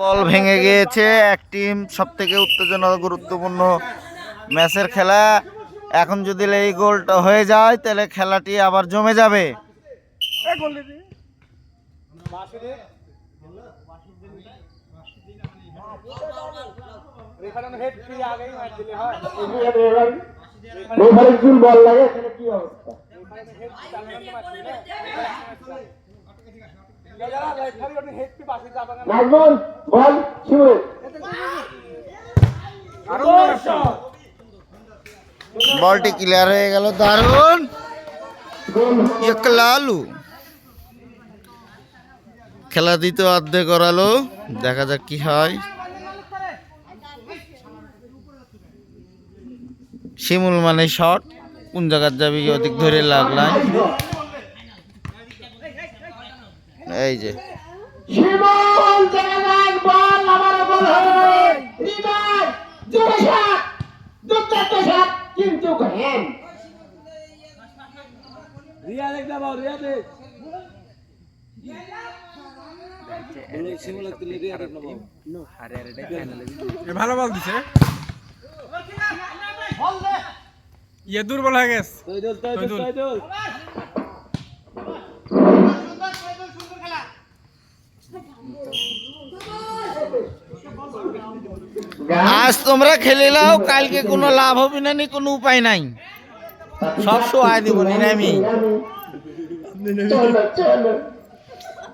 বল ভেঙে গিয়েছে। এক টিম সব থেকে উত্তেজনা গুরুত্বপূর্ণ ম্যাচের খেলা। এখন যদি এই গোলটা হয়ে যায়, তাহলে খেলাটি আবার জমে যাবে। বল লাগে কি অবস্থা? নাজমুল বল শিমুল। বলটি ক্লিয়ার হয়ে গেল দারুণ। একলালু খেলা দ্বিতীয় অর্ধেক করালো দেখা যাক কি হয়। শিমুল মানে শট কোন জায়গার যাবি অধিক ধরে লাগলাই এই যে শিমুল জায়গায় বল আমার বল হবে হৃদয় জোরে শট কিন্তু রিয়া দেখ রিয়া দেখ। ভালো বল দিছে। ইয়ে দুর্বল হয়ে গেছে তৈদুল তৈদুল তৈদুল আজ তোমরা খেলে নাও কালকে কোনো লাভ হবে না নি কোনো উপায় নাই। সব শোয়াই দিব আমি চলো চলো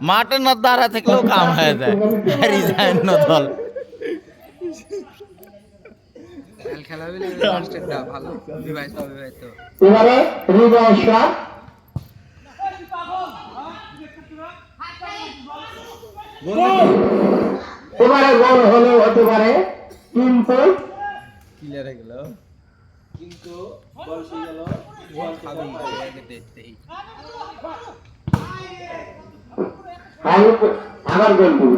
মাঠে না দাঁড়া থাকলেও কাম হয়ে যায় হারি যায় না দল এবারে হৃদয় এবারে গোল হলেও হতে পারে। কিন্তু ক্লিয়ার গেল। কিন্তু বল শুয়ে গেল। বল খাবে আমি আবার গোল দিব।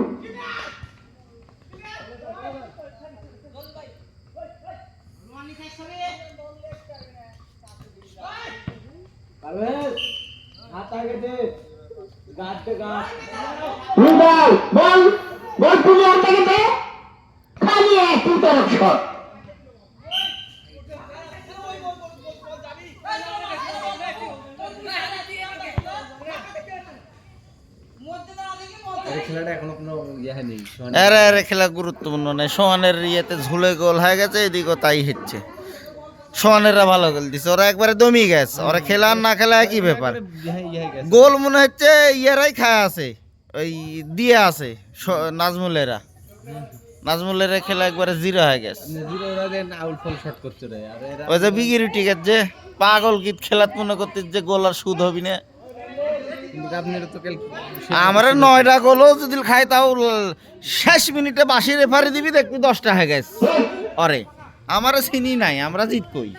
হাত আগে দে। গাঁট দে গাঁট বল বল তুমি আর থেকে দে এখনও কোনো ইয়ে নেই আরে আরে খেলা গুরুত্বপূর্ণ নয়। সোহানের ইয়েতে ঝুলে গোল হয়ে গেছে এদিকেও তাই হচ্ছে। সোহানেররা ভালো গোল দিছে ওরা একবারে দমি গেছে। ওরা খেলা আর না খেলা একই ব্যাপার। ইয়ে গোল মনে হচ্ছে ইয়েরাই খায় আছে। ওই দিয়ে আছে নাজমুলেরা। নাজমুলেরা খেলা একবারে জিরো হয়ে গেছে। এরা ওই যে বিগিরি টিকেট যে পাগল গীত খেলাত মনে করতে যে গোল আর সুদ হবি না? আমার নয়টা গোলও যদি খাই তাও শেষ মিনিটে বাসি রেফারি দিবি দেখবি দশটা হয়ে গেছে। অরে আমার চিনি নাই আমরা জিত কই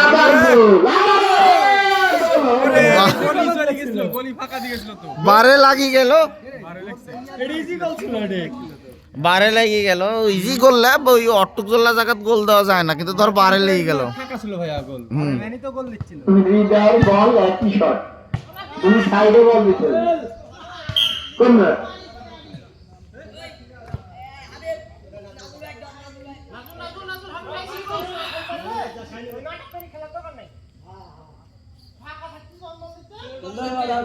আবার গোল আবার গোল। গলি চলে গেছিল গলি ফাঁকা দিয়ে গেছিল তো বারে লাগি গেল। বারে লাগি গেল। ইজি গোল ল্যাব ওই অটুক জল্লা জায়গাত গোল দেওয়া যায় না কিন্তু ধর বারে লেগে গেল। ফাঁকা ছিল ভাইয়া গোল হুম তো গোল দিচ্ছিল হৃদয়ের বল একই শট তুমি সাইডে বল দিতে হবে। কোন না? গোল কোন না?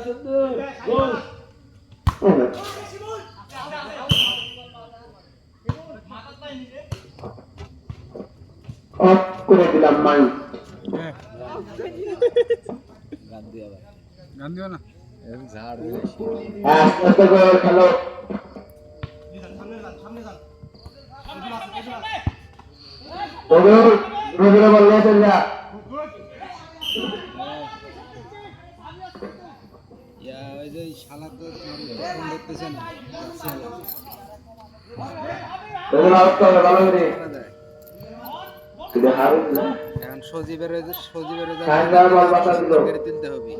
অফ করে দিলাম মাইক গান গান দিও না খেলো রবির রবির বললে চল যা ওই যে শালা তো ফোন ধরতেছে না। এখন সজীবের সজীবের বল গাড়ি তুলতে হবে।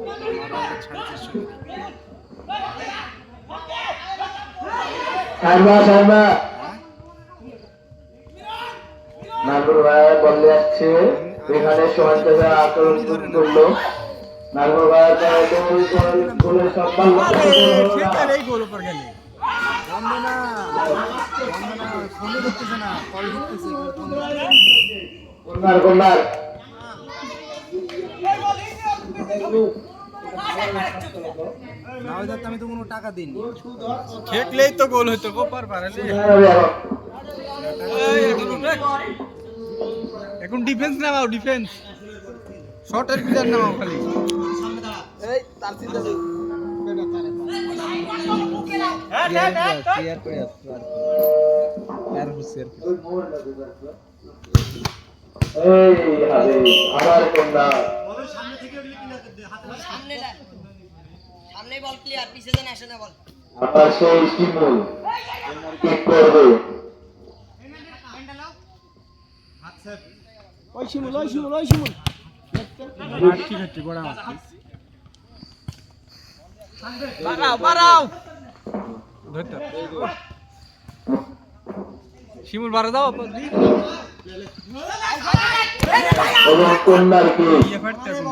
নাগর ভাই বললে যাচ্ছে এখানে সমাজ থেকে আচরণ করল। না আমি তো কোনো টাকা দিইনি ঠেকলেই তো গোল হইতো গোপার পারালে এখন ডিফেন্স নামাও ডিফেন্স শর্টের প্লেয়ার নামাও খালি। এই তার চিন্তা নেই। ক্লিয়ার করে আসতো আর হুশিয়ার এই হাবে আমার কন্যা সামনে না সামনে বল ক্লিয়ার পিছে যেন আসে না বল। আমার সেই শিমুল ঠিক করবে ওই শিমুল ওই শিমুল ওই শিমুল। ঠিক হচ্ছে গোড়া মাঠ বাড়াও বাড়াও ধরতে শিমুল বাড়া দাও দি এবং কন্যার কে ইয়ে ফাটতে এখন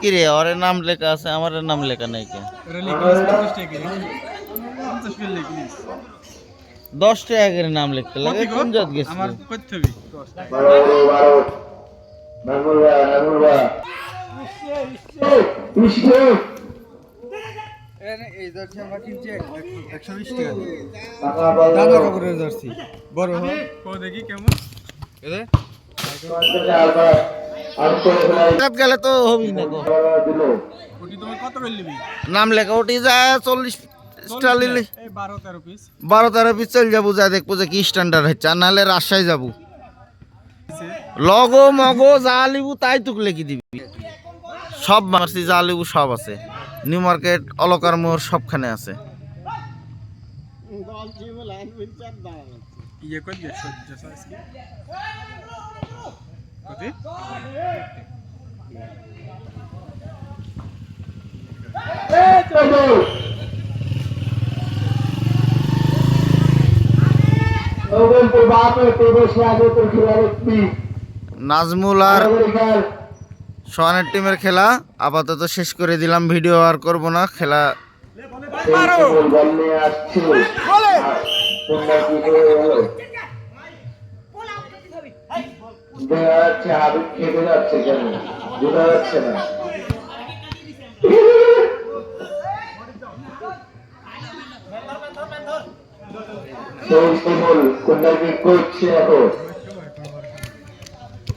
কি রে ওর নাম লেখা আছে আমার নাম লেখা নাই কে ওরা লিখিস পঞ্চাশ টাকা পঞ্চাশ করে লিখিস দশ টাকা করে নাম লিখতে লাগে কোন জাত গেছিল আমার করতে হবে। এই জার্সি আমরা কিনছি একশো বিশ টাকা। দাদা কাপড়ের জার্সি। বড় দেখি কেমন? গেলে তো হবি না কত করে নিবি? নাম লেখা ওটি যায় চল্লিশ বারো তেরো পিস চল যাব যা দেখব যে কি স্ট্যান্ডার্ড হচ্ছে আর নাহলে রাজশাহী যাব। লগো মগো যা লিবু তাই তুক লেখি দিবি। সব মারছি যা লিবু সব আছে। নিউ মার্কেট অলকার মোড় সবখানে আছে। ইয়ে করে দিয়ে নাজমুল আর সোহানের টিমের খেলা। আপাতত শেষ করে দিলাম, ভিডিও আর করব না, খেলা বল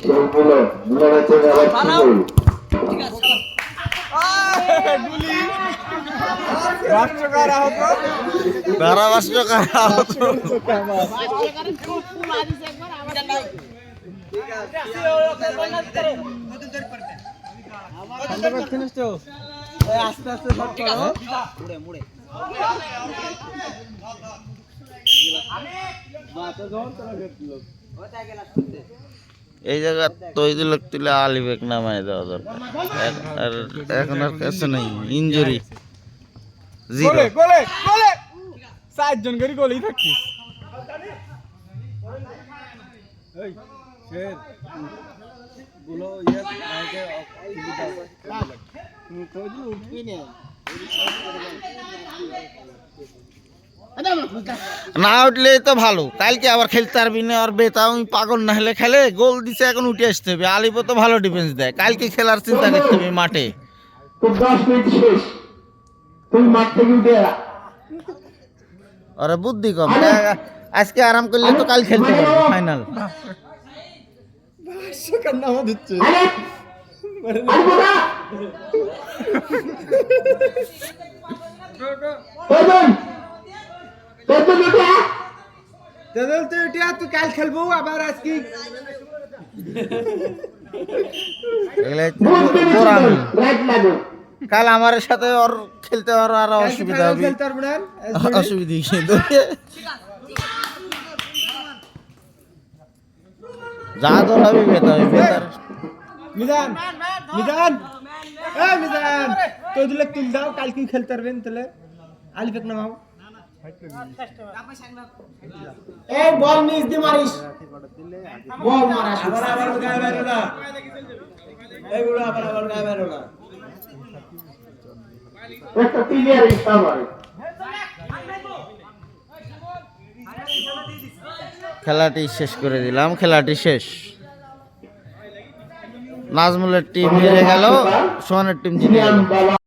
আসছে তোমরা কি করে যাচ্ছে হাবিব খেতে যাচ্ছে কেন বোঝা যাচ্ছে না সেই এই জায়গা তৈরি লোক তুলে আলিবেক নামায় দেওয়া দরকার। আর এখন আর কিছু নেই ইঞ্জুরি জিরো গোলে গোলে গোলে! চারজন করে গোলেই থাকছিস তো উঠবি না। না উঠলেই তো ভালো। কালকে আবার খেলতে পারবি না আর বেতা আমি পাগল না হলে খেলে গোল দিছে এখন উঠে আসতে হবে। আলিপো তো ভালো ডিফেন্স দেয়। কালকে খেলার চিন্তা করতে হবে মাঠে। তোর দশ মিনিট শেষ। তুই মাঠ থেকে উঠে আ। ওরা বুদ্ধি কম। আজকে আরাম করলে তো কাল খেলতে পারবে ফাইনাল দাদল তো এটা তুই কাল খেলব আবার আজকে। কাল আমার সাথে ওর খেলতে ওর আরও অসুবিধা হবে। অসুবিধা কিন্তু যা তোর হবে বেতা হবে বেতার মিজান মিজান। এ মিজান তো দিলে তুল দাও কালকে খেলতে পারবেন তাহলে। আলিফেক নামাও। এই বল নিচ দিয়ে মারিস। বল মারা আবার আবার গায়ে বেরো না। এইগুলো আবার আবার গায়ে বেরো না। একটা প্লেয়ার ইস্তামার খেলাটি শেষ করে দিলাম। খেলাটি শেষ। নাজমুলের টিম হেরে গেল। সোহানের টিম জিতে গেল।